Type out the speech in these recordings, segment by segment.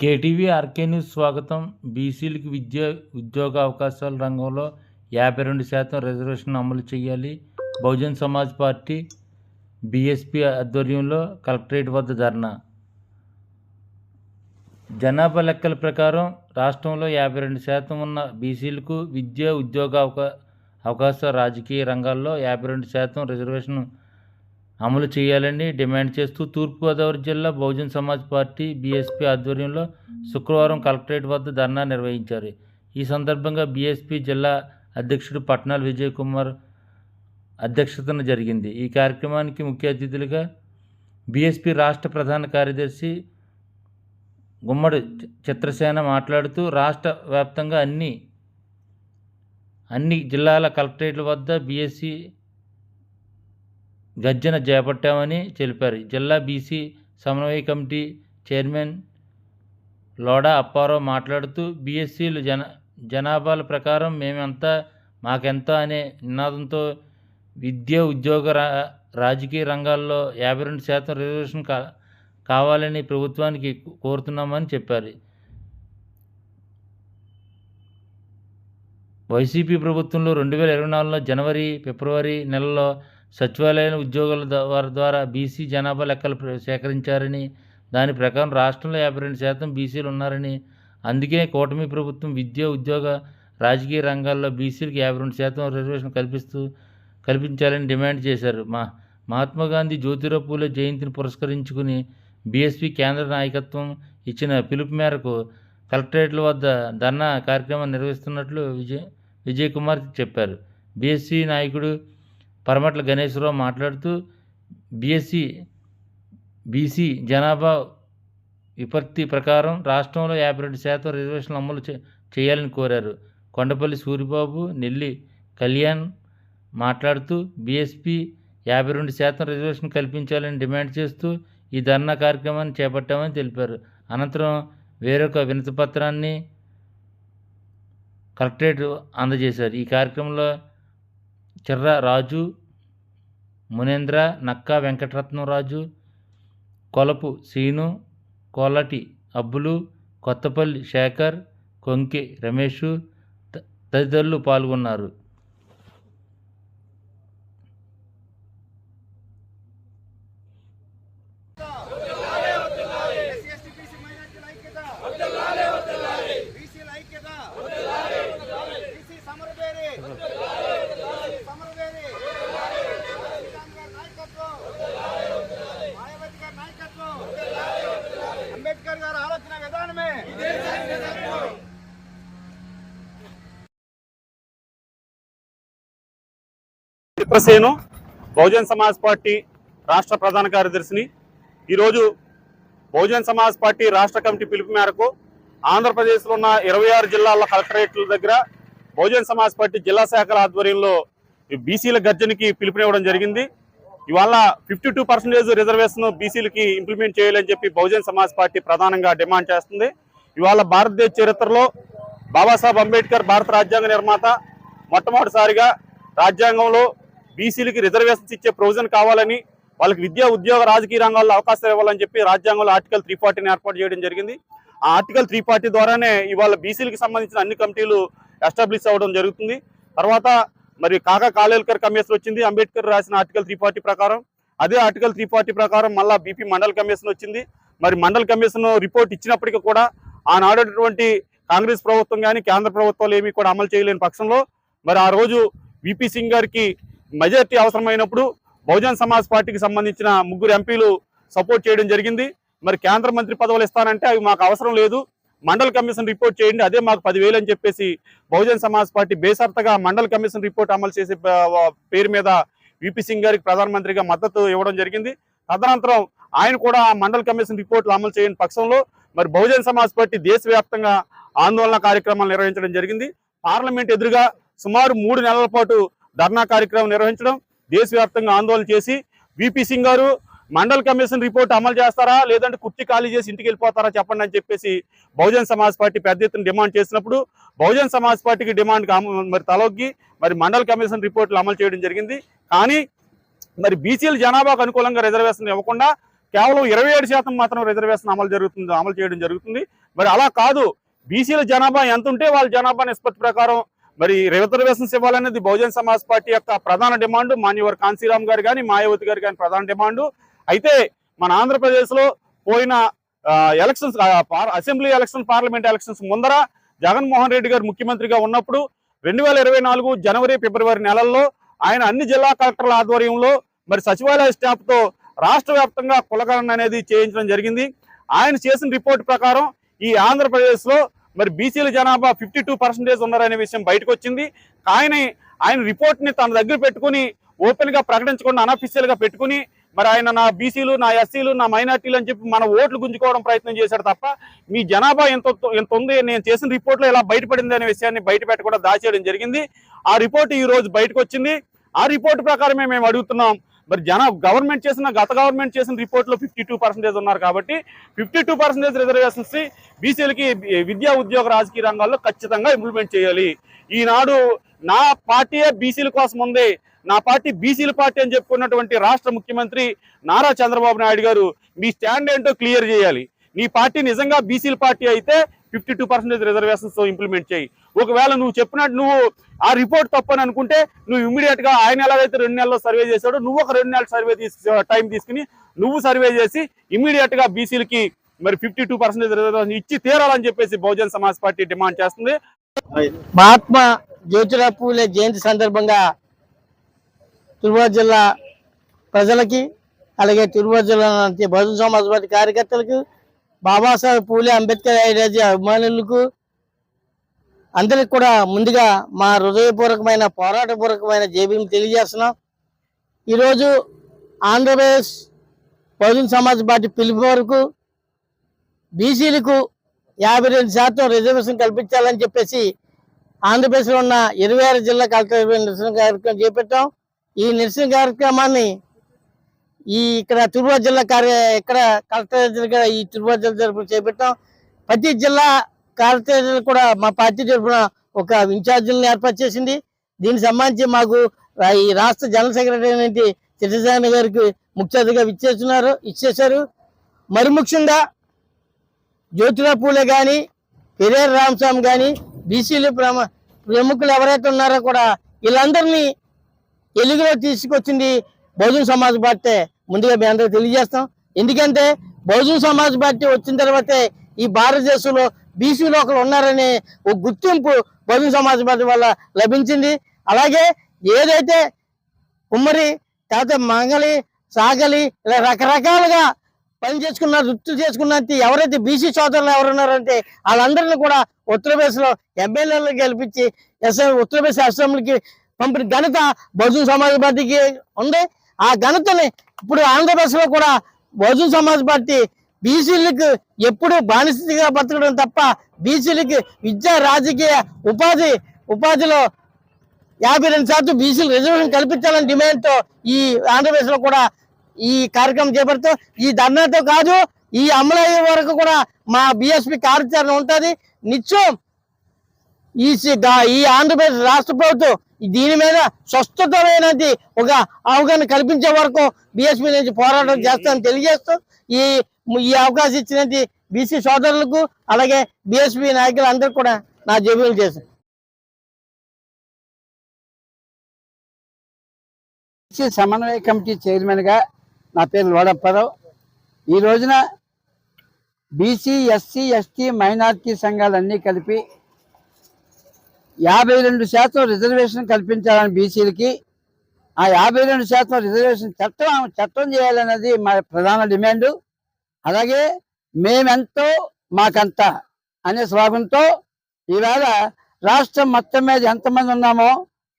KTV RK news స్వాగతం. బీసీలకు విద్య ఉద్యోగ అవకాశాల రంగంలో యాభై రెండు శాతం రిజర్వేషన్ అమలు చేయాలి. బహుజన్ సమాజ్ పార్టీ బీఎస్పీ ఆధ్వర్యంలో కలెక్టరేట్ వద్ద ధర్నా. జనాభా లెక్కల ప్రకారం రాష్ట్రంలో యాభై రెండు శాతం ఉన్న బీసీలకు విద్య ఉద్యోగ అవకా అవకాశ రాజకీయ రంగాల్లో యాభై రెండు శాతం రిజర్వేషన్ అమలు చేయాలని డిమాండ్ చేస్తూ తూర్పుగోదావరి జిల్లా బహుజన్ సమాజ్ పార్టీ బీఎస్పీ ఆధ్వర్యంలో శుక్రవారం కలెక్టరేట్ వద్ద ధర్నా నిర్వహించారు. ఈ సందర్భంగా బీఎస్పీ జిల్లా అధ్యక్షుడు పట్నాల విజయ్ కుమార్ అధ్యక్షతన జరిగింది. ఈ కార్యక్రమానికి ముఖ్య అతిథులుగా బీఎస్పీ రాష్ట్ర ప్రధాన కార్యదర్శి గుమ్మడి చిత్రసేన మాట్లాడుతూ రాష్ట్ర వ్యాప్తంగా అన్ని అన్ని జిల్లాల కలెక్టరేట్ల వద్ద బీఎస్సీ గర్జన చేపట్టామని తెలిపారు. జిల్లా బీసీ సమన్వయ కమిటీ చైర్మన్ లోడా అప్పారావు మాట్లాడుతూ బీఎస్సీలు జన జనాభాల ప్రకారం మేమంతా మాకెంత అనే నినాదంతో విద్య ఉద్యోగ రా రాజకీయ రంగాల్లో యాభై రెండు శాతం రిజర్వేషన్ కా కావాలని ప్రభుత్వానికి కోరుతున్నామని చెప్పారు. వైసీపీ ప్రభుత్వంలో రెండు వేల ఇరవై నాలుగులో జనవరి ఫిబ్రవరి నెలలో సచివాలయ ఉద్యోగుల వారి ద్వారా బీసీ జనాభా లెక్కలు సేకరించారని దాని ప్రకారం రాష్ట్రంలో యాభై రెండు శాతం బీసీలు ఉన్నారని అందుకే కూటమి ప్రభుత్వం విద్య ఉద్యోగ రాజకీయ రంగాల్లో బీసీలకు యాభై రెండు శాతం రిజర్వేషన్ కల్పిస్తూ కల్పించాలని డిమాండ్ చేశారు. మా మహాత్మా గాంధీ జ్యోతిరావు పూలే జయంతిని పురస్కరించుకుని బీఎస్పీ కేంద్ర నాయకత్వం ఇచ్చిన పిలుపు మేరకు కలెక్టరేట్ల వద్ద ధర్నా కార్యక్రమం నిర్వహిస్తున్నట్లు విజయ్ విజయ్ కుమార్ చెప్పారు. బీఎస్సీ నాయకుడు పరమట్ల గణేశ్వరరావు మాట్లాడుతూ బీఎస్సీ బీసీ జనాభా విపత్తి ప్రకారం రాష్ట్రంలో యాభై రెండు శాతం రిజర్వేషన్లు అమలు చేయాలని కోరారు. కొండపల్లి సూరిబాబు నెల్లి కళ్యాణ్ మాట్లాడుతూ బీఎస్పీ యాభై రెండు శాతం రిజర్వేషన్ కల్పించాలని డిమాండ్ చేస్తూ ఈ ధర్నా కార్యక్రమాన్ని చేపట్టామని తెలిపారు. అనంతరం వేరొక వినతి పత్రాన్ని కలెక్టరేట్ అందజేశారు. ఈ కార్యక్రమంలో చిర్ర రాజు మునేంద్ర నక్కా వెంకటరత్నరాజు కొలపు శ్రీను కోలటి అబ్బులు కొత్తపల్లి శేఖర్ కొంకి రమేష్ త- తదితరులు పాల్గొన్నారు ఎస్సీ ఎస్టీ బీసీ మైనార్టీల ఐక్యత బీసీల ఐక్యత బీసీ సమరవేరి బీసీ సమరవేరి శ్రీరామ్ గారి నాయకత్వం మాయావతి గారి నాయకత్వం అంబేద్కర్ గారి ఆలోచన విధానమే. చిత్రసేను బహుజన్ సమాజ్ పార్టీ రాష్ట్ర ప్రధాన కార్యదర్శిని. ఈరోజు బహుజన్ సమాజ్ పార్టీ రాష్ట్ర కమిటీ పిలుపు మేరకు ఆంధ్రప్రదేశ్లో ఉన్న ఇరవై ఆరు జిల్లాల కలెక్టరేట్ల దగ్గర బహుజన్ సమాజ్ పార్టీ జిల్లా శాఖల ఆధ్వర్యంలో ఈ బీసీల గర్జనకి పిలుపునివ్వడం జరిగింది. ఇవాళ ఫిఫ్టీ టూ పర్సెంటేజ్ రిజర్వేషన్ బీసీలకి ఇంప్లిమెంట్ చేయాలని చెప్పి బహుజన్ సమాజ్ పార్టీ ప్రధానంగా డిమాండ్ చేస్తుంది. ఇవాళ భారతదేశ చరిత్రలో బాబాసాహెబ్ అంబేద్కర్ భారత రాజ్యాంగ నిర్మాత మొట్టమొదటిసారిగా రాజ్యాంగంలో బీసీలకి రిజర్వేషన్స్ ఇచ్చే ప్రొవిజన్ కావాలని వాళ్ళకి విద్యా ఉద్యోగ రాజకీయ రంగాల్లో అవకాశాలు ఇవ్వాలని చెప్పి రాజ్యాంగంలో ఆర్టికల్ త్రీ ఫార్టీని ఏర్పాటు చేయడం జరిగింది. ఆ ఆర్టికల్ త్రీ ఫార్టీ ద్వారానే ఇవాళ బీసీలకు సంబంధించిన అన్ని కమిటీలు ఎస్టాబ్లిష్ అవ్వడం జరుగుతుంది. తర్వాత మరి కాకా కాలేల్కర్ కమిషన్ వచ్చింది. అంబేద్కర్ రాసిన ఆర్టికల్ త్రీ ఫార్టీ ప్రకారం. అదే ఆర్టికల్ త్రీ ఫార్టీ ప్రకారం మళ్ళా బీపీ మండల్ కమిషన్ వచ్చింది. మరి మండల్ కమిషన్ రిపోర్ట్ ఇచ్చినప్పటికీ కూడా ఆనాడటువంటి కాంగ్రెస్ ప్రభుత్వం కానీ కేంద్ర ప్రభుత్వాలు ఏమీ కూడా అమలు చేయలేని పక్షంలో మరి ఆ రోజు విపి సింగ్ గారికి మెజార్టీ అవసరమైనప్పుడు బహుజన్ సమాజ్ పార్టీకి సంబంధించిన ముగ్గురు ఎంపీలు సపోర్ట్ చేయడం జరిగింది. మరి కేంద్ర మంత్రి పదవులు ఇస్తానంటే అవి మాకు అవసరం లేదు. మండల్ కమిషన్ రిపోర్ట్ చేయండి అదే మాకు పదివేలు అని చెప్పేసి బహుజన్ సమాజ్ పార్టీ బేసర్తగా మండల్ కమిషన్ రిపోర్ట్ అమలు చేసే పేరు మీద విపి సింగ్ గారికి ప్రధానమంత్రిగా మద్దతు ఇవ్వడం జరిగింది. తదనంతరం ఆయన కూడా ఆ మండల్ కమిషన్ రిపోర్ట్లు అమలు చేయని పక్షంలో మరి బహుజన్ సమాజ్ పార్టీ దేశవ్యాప్తంగా ఆందోళన కార్యక్రమాలు నిర్వహించడం జరిగింది. పార్లమెంట్ ఎదురుగా సుమారు మూడు నెలల పాటు ధర్నా కార్యక్రమం నిర్వహించడం దేశవ్యాప్తంగా ఆందోళన చేసి విపి సింగ్ గారు మండల్ కమిషన్ రిపోర్ట్ అమలు చేస్తారా? లేదంటే కుర్చీ ఖాళీ చేసి ఇంటికి వెళ్ళిపోతారా చెప్పండి అని చెప్పేసి బహుజన్ సమాజ్ పార్టీ పెద్ద ఎత్తున డిమాండ్ చేసినప్పుడు బహుజన్ సమాజ్ పార్టీకి డిమాండ్ మరి తలొగ్గి మరి మండల్ కమిషన్ రిపోర్ట్లు అమలు చేయడం జరిగింది. కానీ మరి బీసీల జనాభాకు అనుకూలంగా రిజర్వేషన్ ఇవ్వకుండా కేవలం ఇరవై ఏడు శాతం మాత్రం రిజర్వేషన్ అమలు జరుగుతుంది అమలు చేయడం జరుగుతుంది. మరి అలా కాదు. బీసీల జనాభా ఎంత ఉంటే వాళ్ళ జనాభా నిష్పత్తి ప్రకారం మరి రిజర్వేషన్స్ ఇవ్వాలనేది బహుజన్ సమాజ్ పార్టీ యొక్క ప్రధాన డిమాండ్ మాన్యవర్ కాంశీరామ్ గారు కానీ మాయావతి గారు కానీ ప్రధాన డిమాండ్. అయితే మన ఆంధ్రప్రదేశ్లో పోయిన elections assembly election parliament elections ముందర జగన్మోహన్ రెడ్డి గారు ముఖ్యమంత్రిగా ఉన్నప్పుడు రెండు వేల ఇరవై నాలుగు జనవరి ఫిబ్రవరి నెలల్లో ఆయన అన్ని జిల్లా కలెక్టర్ల ఆధ్వర్యంలో మరి సచివాలయ స్టాఫ్తో రాష్ట్ర వ్యాప్తంగా కులగణన అనేది చేయించడం జరిగింది. ఆయన చేసిన రిపోర్ట్ ప్రకారం ఈ ఆంధ్రప్రదేశ్లో మరి బీసీల జనాభా ఫిఫ్టీ టూ పర్సెంటేజ్ ఉన్నారనే విషయం బయటకు వచ్చింది ఆయన ఆయన రిపోర్ట్ని తన దగ్గర పెట్టుకుని ఓపెన్గా ప్రకటించకుండా అనఫీషియల్గా పెట్టుకుని మరి ఆయన నా బీసీలు నా ఎస్సీలు నా మైనార్టీలు అని చెప్పి మన ఓట్లు గుంజుకోవడం ప్రయత్నం చేశాడు తప్ప మీ జనాభా ఎంత ఎంత ఉంది? నేను చేసిన రిపోర్ట్లో ఇలా బయటపడింది అనే విషయాన్ని బయట పెట్టకుండా దాచేయడం జరిగింది. ఆ రిపోర్ట్ ఈ రోజు బయటకు వచ్చింది ఆ రిపోర్ట్ ప్రకారమే మేము అడుగుతున్నాం. మరి జన గవర్నమెంట్ చేసిన గత గవర్నమెంట్ చేసిన రిపోర్ట్లో ఫిఫ్టీ టూ పర్సెంటేజ్ ఉన్నారు కాబట్టి ఫిఫ్టీ టూ పర్సెంటేజ్ రిజర్వేషన్స్ బీసీలకి విద్యా ఉద్యోగ రాజకీయ రంగాల్లో ఖచ్చితంగా ఇంప్లిమెంట్ చేయాలి. ఈనాడు నా పార్టీయే బీసీల కోసం ఉంది. నా పార్టీ బీసీల పార్టీ అని చెప్పుకున్నటువంటి రాష్ట్ర ముఖ్యమంత్రి నారా చంద్రబాబు నాయుడు గారు మీ స్టాండ్ ఏంటో క్లియర్ చేయాలి. నీ పార్టీ నిజంగా బీసీల పార్టీ అయితే fifty two percentage reservations implement చేయి. ఒకవేళ నువ్వు చెప్పినట్టు నువ్వు ఆ రిపోర్ట్ తప్పని అనుకుంటే నువ్వు ఇమీడియట్గా ఆయన ఎలాగైతే రెండు నెలల్లో సర్వే చేశాడో నువ్వు ఒక రెండు నెలల సర్వే తీసు టైం తీసుకుని నువ్వు సర్వే చేసి ఇమీడియట్గా బీసీలకి మరి ఫిఫ్టీ టూ పర్సెంటేజ్ రిజర్వేషన్ ఇచ్చి తీరాలని చెప్పేసి బహుజన్ సమాజ్ పార్టీ డిమాండ్ చేస్తుంది. మహాత్మా జ్యోతిరావు పూలే జయంతి సందర్భంగా తిరుమల జిల్లా ప్రజలకి అలాగే తిరుపతి జిల్లా బహుజన సమాజ్ పార్టీ కార్యకర్తలకు బాబాసాహెబ్ పూలే అంబేద్కర్ ఐడియాలజీ అభిమానులకు అందరికి కూడా ముందుగా మా హృదయపూర్వకమైన పోరాటపూర్వకమైన జేబీని తెలియజేస్తున్నాం. ఈరోజు ఆంధ్రప్రదేశ్ బహుజన సమాజ్ పార్టీ పిలుపు వరకు బీసీలకు యాభై రెండు శాతం రిజర్వేషన్ కల్పించాలని చెప్పేసి ఆంధ్రప్రదేశ్లో ఉన్న ఇరవై ఆరు జిల్లా కలెక్టర్ కార్యక్రమం చేపట్టాం. ఈ నిరసన కార్యక్రమాన్ని ఈ ఇక్కడ తిరుపతి జిల్లా కార్య ఇక్కడ కలెక్టర్ దగ్గర ఈ తిరుపతి జిల్లా తరపున చేపట్టాం. ప్రతి జిల్లా కలెక్టర్ కూడా మా పార్టీ తరపున ఒక ఇన్ఛార్జీలను ఏర్పాటు చేసింది. దీనికి సంబంధించి మాకు ఈ రాష్ట్ర జనరల్ సెక్రటరీ అయినటువంటి చిట్టజాని గారికి ముఖ్య అతిథిగా ఇచ్చేస్తున్నారు ఇచ్చేశారు. మరి ముఖ్యంగా జ్యోతిరావు పూలే కానీ పెరేర్ రామస్వామి కానీ బీసీలు ప్రముఖులు ఎవరైతే ఉన్నారో కూడా వీళ్ళందరినీ ఎలుగులో తీసుకొచ్చింది బహుజన సమాజ్ పార్టీ. ముందుగా మీ అందరూ తెలియజేస్తాం. ఎందుకంటే బహుజన సమాజ్ పార్టీ వచ్చిన తర్వాతే ఈ భారతదేశంలో బీసీలో ఒకరు ఉన్నారనే ఒక గుర్తింపు బహుజన సమాజ్ పార్టీ వల్ల లభించింది. అలాగే ఏదైతే కుమ్మరి తర్వాత మంగళి సాగలి ఇలా రకరకాలుగా పని చేసుకున్న వృత్తి చేసుకున్న ఎవరైతే బీసీ సోదరులు ఎవరున్నారంటే వాళ్ళందరినీ కూడా ఉత్తరప్రదేశ్లో ఎమ్మెల్యేలు గెలిపించి ఎస్ఐ ఉత్తరప్రదేశ్ అసెంబ్లీకి పంపిన ఘనత బహుజన సమాజ్ పార్టీకి ఉంది. ఆ ఘనతని ఇప్పుడు ఆంధ్రప్రదేశ్లో కూడా బహుజన సమాజ్ పార్టీ బీసీలకు ఎప్పుడూ బానిసగా బతకడం తప్ప బీసీలకు విద్యా రాజకీయ ఉపాధి ఉపాధిలో యాభై రెండు శాతం బీసీలు రిజర్వేషన్ కల్పించాలని డిమాండ్తో ఈ ఆంధ్రప్రదేశ్లో కూడా ఈ కార్యక్రమం చేపడుతూ ఈ ధర్నాతో కాదు ఈ అమలు అయ్యే వరకు కూడా మా బిఎస్పి కార్యాచరణ ఉంటుంది. నిత్యం ఈ సి- ఈ ఆంధ్రప్రదేశ్ రాష్ట్ర ప్రభుత్వం దీని మీద స్వస్థతమైనది ఒక అవగాహన కల్పించే వరకు బిఎస్పీ నుంచి పోరాటం చేస్తామని తెలియజేస్తూ ఈ ఈ అవకాశం ఇచ్చినది బీసీ సోదరులకు అలాగే బిఎస్పీ నాయకులు కూడా నా జబీలు చేశారు. బీసీ సమన్వయ కమిటీ చైర్మన్గా నా పేరు లోడప్పారావు. ఈ రోజున బీసీ ఎస్సీ ఎస్టీ మైనార్టీ సంఘాలన్నీ కలిపి యాభై రెండు శాతం రిజర్వేషన్ కల్పించాలని బీసీలకి ఆ యాభై రెండు శాతం రిజర్వేషన్ చట్టం చట్టం చేయాలన్నది మా ప్రధాన డిమాండు. అలాగే మేమెంతో మాకంత అనే స్లోగన్తో ఈవేళ రాష్ట్రం మొత్తం మీద ఎంతమంది ఉన్నామో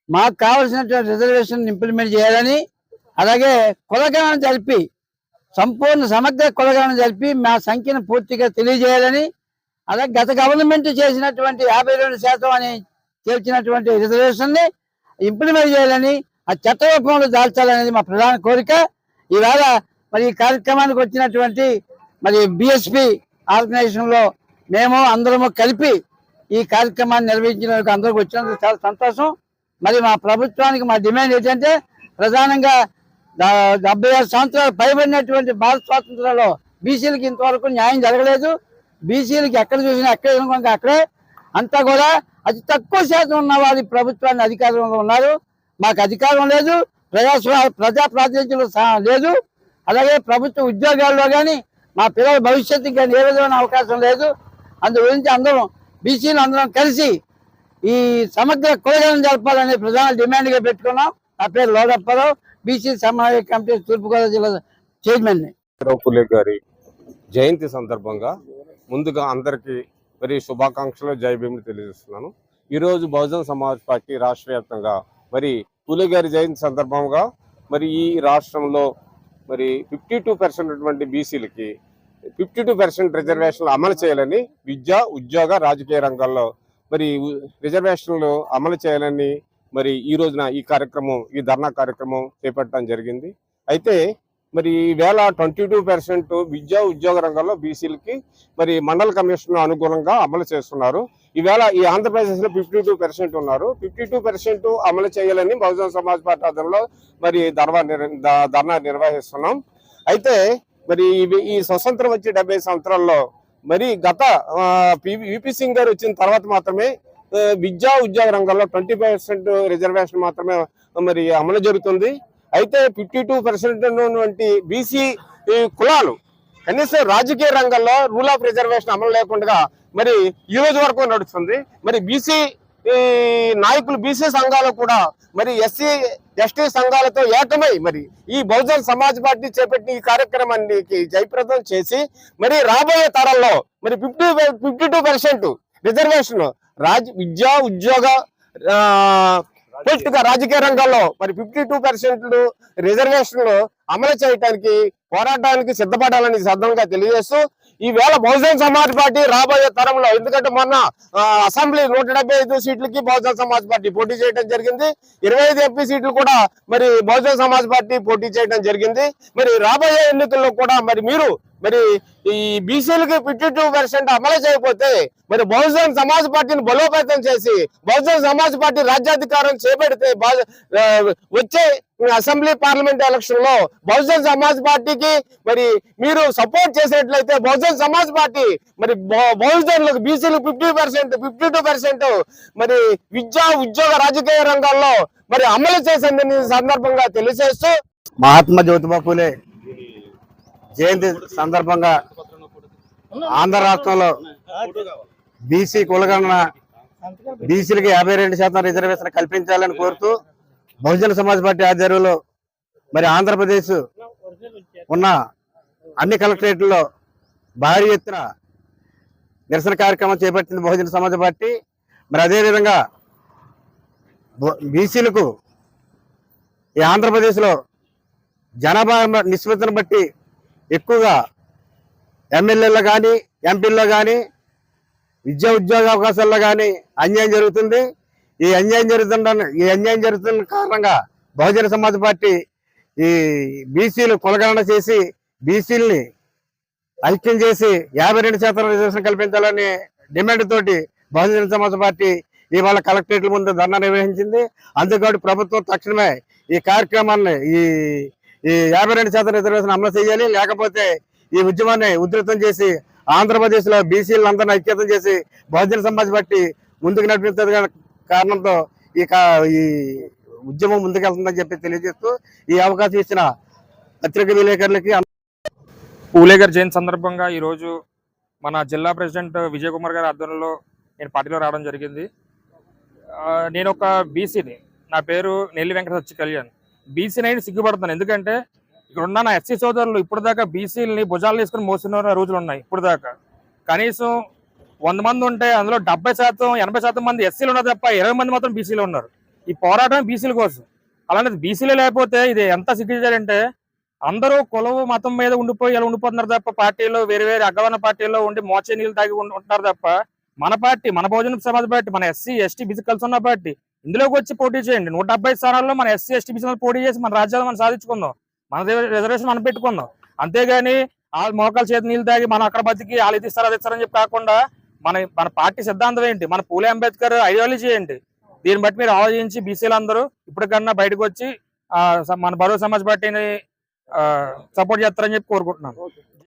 మాకు కావలసినటువంటి రిజర్వేషన్ ఇంప్లిమెంట్ చేయాలని అలాగే కులగణన జరిపి సంపూర్ణ సమగ్ర కులగణన జరిపి మా సంఖ్యను పూర్తిగా తెలియజేయాలని అలాగే గత గవర్నమెంట్ చేసినటువంటి యాభై రెండు శాతం అని చేర్చినటువంటి రిజర్వేషన్ని ఇంప్లిమెంట్ చేయాలని ఆ చట్ట రూపంలో దాల్చాలనేది మా ప్రధాన కోరిక. ఈవేళ మరి ఈ కార్యక్రమానికి వచ్చినటువంటి మరి బిఎస్పి ఆర్గనైజేషన్లో మేము అందరము కలిపి ఈ కార్యక్రమాన్ని నిర్వహించినందుకు అందరికి వచ్చినందుకు చాలా సంతోషం. మరి మా ప్రభుత్వానికి మా డిమాండ్ ఏంటంటే ప్రధానంగా డెబ్బై ఆరు సంవత్సరాలు పైబడినటువంటి భారత స్వాతంత్రంలో బీసీలకి ఇంతవరకు న్యాయం జరగలేదు. బీసీలకి ఎక్కడ చూసినా ఎక్కడ అక్కడే. అంతా కూడా అతి తక్కువ శాతం ఉన్న వారి ప్రభుత్వాన్ని అధికారంలో ఉన్నారు. మాకు అధికారం లేదు ప్రజా ప్రజా ప్రాతినిధ్యంలో లేదు. అలాగే ప్రభుత్వ ఉద్యోగాల్లో కానీ మా పిల్లల భవిష్యత్తు కానీ ఏ విధమైన అవకాశం లేదు. అందు గురించి అందరం బీసీలు అందరం కలిసి ఈ సమగ్ర కులగలను జరపాలని ప్రధాన డిమాండ్గా పెట్టుకున్నాం. నా పేరు లోడప్పారావు బీసీ సమన్వయ కమిటీ తూర్పుగోదావరి జిల్లా చైర్మన్. రావు పులే గారి జయంతి సందర్భంగా ముందుగా అందరికీ మరి శుభాకాంక్షలు జై భీములు తెలియజేస్తున్నాను. ఈరోజు బహుజన్ సమాజ్ పార్టీ రాష్ట్ర వ్యాప్తంగా మరి పులిగారి జయంతి సందర్భంగా మరి ఈ రాష్ట్రంలో మరి ఫిఫ్టీ టూ పర్సెంట్ ఉన్నటువంటి బీసీలకి ఫిఫ్టీ టూ పర్సెంట్ రిజర్వేషన్లు అమలు చేయాలని విద్య ఉద్యోగ రాజకీయ రంగాల్లో మరి రిజర్వేషన్లు అమలు చేయాలని మరి ఈ రోజున ఈ కార్యక్రమం ఈ ధర్నా కార్యక్రమం చేపట్టడం జరిగింది. అయితే మరి ఈవేళ ట్వంటీ టూ పర్సెంట్ విద్యా ఉద్యోగ రంగంలో బీసీలకి మరి మండల కమిషన్ అనుగుణంగా అమలు చేస్తున్నారు. ఈవేళ ఈ ఆంధ్రప్రదేశ్లో ఫిఫ్టీ టూ పర్సెంట్ ఉన్నారు. ఫిఫ్టీ టూ పర్సెంట్ అమలు చేయాలని బహుజన సమాజ్ పార్టీ ఆధ్వర్యంలో మరి ధర్వా ధర్నా నిర్వహిస్తున్నాం. అయితే మరి ఇవి- ఈ స్వతంత్రం వచ్చి డెబ్బై సంవత్సరాల్లో మరి గత యూపీ సింగ్ గారు వచ్చిన తర్వాత మాత్రమే విద్యా ఉద్యోగ రంగంలో ట్వంటీ పర్సెంట్ రిజర్వేషన్ మాత్రమే మరి అమలు జరుగుతుంది. అయితే ఫిఫ్టీ టూ పర్సెంట్ ఉన్నటువంటి బీసీ కులాలు కనీసం రాజకీయ రంగంలో రూల్ ఆఫ్ రిజర్వేషన్ అమలు లేకుండా మరి ఈ రోజు వరకు నడుస్తుంది. మరి బీసీ నాయకులు బీసీ సంఘాలు కూడా మరి ఎస్సీ ఎస్టీ సంఘాలతో ఏకమై మరి ఈ బహుజన్ సమాజ్ పార్టీ చేపట్టిన ఈ కార్యక్రమానికి జయప్రదం చేసి మరి రాబోయే తరంలో మరి fifty fifty two percent reservation రాజ విద్యా ఉద్యోగ ఆ, గా రాజకీయ రంగంలో మరి ఫిఫ్టీ టూ పర్సెంట్ రిజర్వేషన్లు అమలు చేయడానికి పోరాటానికి సిద్ధపడాలని సిద్ధంగా తెలియజేస్తూ ఈ వేళ బహుజన్ సమాజ్ పార్టీ రాబోయే తరంలో ఎందుకంటే మొన్న అసెంబ్లీ నూట డెబ్బై ఐదు సీట్లకి బహుజన్ సమాజ్ పార్టీ పోటీ చేయడం జరిగింది. ఇరవై ఐదు ఎంపీ సీట్లు కూడా మరి బహుజన్ సమాజ్ పార్టీ పోటీ చేయడం జరిగింది. మరి రాబోయే ఎన్నికల్లో కూడా మరి మీరు మరి ఈ బీసీలకి ఫిఫ్టీ టూ పర్సెంట్ అమలు చేయకపోతే మరి బహుజన్ సమాజ్ పార్టీని బలోపేతం చేసి బహుజన్ సమాజ్ పార్టీ రాజ్యాధికారం చేపడితే బా- వచ్చే అసెంబ్లీ పార్లమెంట్ ఎలక్షన్లో బహుజన్ సమాజ్ పార్టీకి మరి మీరు సపోర్ట్ చేసినట్లయితే బహుజన్ సమాజ్ పార్టీ మరి బహు- బహుజనులకు బీసీలకు fifty percent fifty two percent మరి విద్యా ఉద్యోగ రాజకీయ రంగాల్లో మరి అమలు చేసిందని సందర్భంగా తెలియజేస్తూ మహాత్మా జ్యోతిబా పూలే జయంతి సందర్భంగా ఆంధ్ర రాష్ట్రంలో బీసీ కులగణన బీసీలకి యాభై రెండు శాతం రిజర్వేషన్ కల్పించాలని కోరుతూ బహుజన సమాజ్ పార్టీ ఆధ్వర్యంలో మరి ఆంధ్రప్రదేశ్ ఉన్న అన్ని కలెక్టరేట్లలో భారీ ఎత్తున నిరసన కార్యక్రమం చేపట్టింది బహుజన సమాజ్ పార్టీ. మరి అదేవిధంగా బీసీలకు ఈ ఆంధ్రప్రదేశ్లో జనాభా నిష్పత్తిని బట్టి ఎక్కువగా ఎమ్మెల్యేలో కానీ ఎంపీల్లో కానీ విద్యా ఉద్యోగ అవకాశాల్లో కానీ అన్యాయం జరుగుతుంది. ఈ అన్యాయం జరుగుతున్న ఈ అన్యాయం జరుగుతున్న కారణంగా బహుజన సమాజ్ పార్టీ ఈ బీసీలు కులగణన చేసి బీసీలని ఐక్యం చేసి యాభై రెండు శాతం రిజర్వేషన్ కల్పించాలని డిమాండ్ తోటి బహుజన సమాజ్ పార్టీ ఇవాళ కలెక్టరేట్ల ముందు ధర్నా నిర్వహించింది. అందుకని ప్రభుత్వం తక్షణమే ఈ కార్యక్రమాన్ని ఈ ఈ యాభై రెండు శాతం రిజర్వేషన్ అమలు చేయాలి. లేకపోతే ఈ ఉద్యమాన్ని ఉధృతం చేసి ఆంధ్రప్రదేశ్లో బీసీలను ఐక్యతం చేసి బహుజన సమాజ్ బట్టి ముందుకు నడిపించదు కారణంతో ఈ ఈ ఉద్యమం ముందుకెళ్తుందని చెప్పి తెలియజేస్తూ ఈ అవకాశం ఇచ్చిన పత్రిక విలేకరులకి పూలే జయంతి సందర్భంగా ఈరోజు మన జిల్లా ప్రెసిడెంట్ విజయ్ కుమార్ గారి ఆధ్వర్యంలో నేను పార్టీలో రావడం జరిగింది. నేను ఒక బీసీని. నా పేరు నెల్లి వెంకట సత్య కళ్యాణ్. బీసీ నైన్ సిగ్గుపడుతున్నాను. ఎందుకంటే ఇక్కడ ఉన్న నా ఎస్సీ సోదరులు ఇప్పటిదాకా దాకా బీసీలని భుజాలు తీసుకుని మోసిన రోజులు ఉన్నాయి ఇప్పటిదాకా. దాకా కనీసం వంద మంది ఉంటే అందులో డెబ్బై శాతం ఎనభై శాతం మంది ఎస్సీలు ఉన్నారు తప్ప ఇరవై మంది మాత్రం బీసీలు ఉన్నారు. ఈ పోరాటం బీసీల కోసం. అలాంటిది బీసీలు లేకపోతే ఇది ఎంత సిగ్గుచేయాలంటే అందరూ కులవు మతం మీద ఉండిపోయి ఇలా ఉండిపోతున్నారు తప్ప పార్టీలో వేరే వేరే అగ్గవన్న పార్టీలో ఉండి మోచే నీళ్ళు తాగి ఉండి- ఉంటున్నారు తప్ప మన పార్టీ మన భోజన సమాజ్ పార్టీ మన ఎస్సీ ఎస్టీ బీసీ కలిసి ఉన్న పార్టీ ఇందులోకి వచ్చి పోటీ చేయండి. నూట డెబ్బై స్థానాల్లో మన ఎస్సీ ఎస్టీ బీసీ పోటీ చేసి మన రాజ్యాలు మనం సాధించుకుందాం. మన రిజర్వేషన్ మనం పెట్టుకుందాం. అంతేగాని ఆ మోకాలు చేతి నీళ్ళు తాగి మనం అక్కడ బతికి వాళ్ళు ఇది ఇస్తారు అది ఇస్తారని చెప్పి కాకుండా మన మన పార్టీ సిద్ధాంతం ఏంటి? మన పూలే అంబేద్కర్ ఐడియాలజీ ఏంటి? దీన్ని బట్టి మీరు ఆలోచించి బీసీలు అందరూ ఇప్పటికన్నా బయటకు వచ్చి మన బరువు సమాజ్ పార్టీని సపోర్ట్ చేస్తారని చెప్పి కోరుకుంటున్నాను.